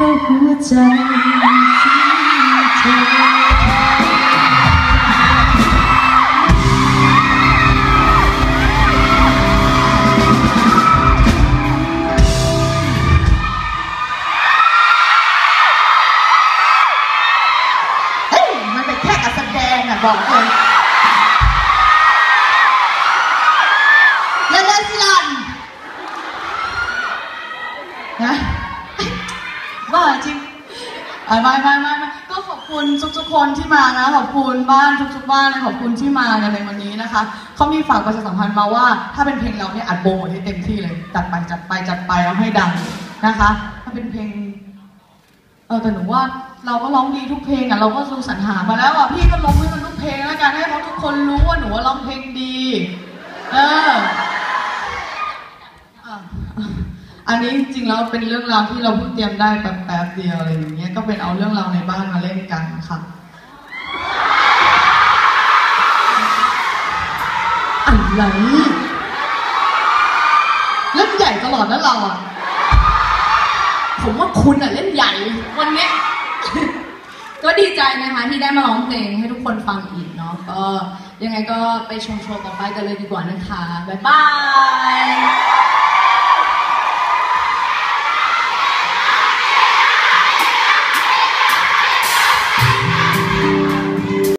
ใจที่เธอเฮ้ยมันเป็นแค่การแสดงอะบอกเลยเลเลสิลันนะ ว่าจริงไม่ไม่ไม่ไม่ก็ขอบคุณทุกๆคนที่มานะ ขอบคุณบ้านทุกๆบ้านเลยขอบคุณที่มากันในวันนี้นะคะเขามีฝากประชาสัมพันธ์มาว่า ถ้าเป็นเพลงเราเนี่ยอัดโปรโมให้เต็มที่เลยจัดไปจัดไปจัดไปเอาให้ดังนะคะ ถ้าเป็นเพลงเออแต่หนูว่าเราก็ร้องดีทุกเพลงอะเราก็ดูสรรหามาแล้วอะพี่ก็ร้องให้มันทุกเพลงแล้วกันให้เขาทุกคนรู้ว่าหนูว่าร้องเพลงดี เออ อันนี้จริงๆแล้วเป็นเรื่องราวที่เราเพิ่งเตรียมได้แป๊บๆเดียวอะไรอย่างเงี้ยก็เป็นเอาเรื่องราวในบ้านมาเล่นกันค่ะอะไรเล่นใหญ่ตลอดนะเราอะผมว่าคุณอะเล่นใหญ่วันนี้ก็ดีใจนะคะที่ได้มาร้องเพลงให้ทุกคนฟังอีกเนาะก็ยังไงก็ไปชมโชว์ต่อไปกันเลยดีกว่านะคะ บ๊ายบาย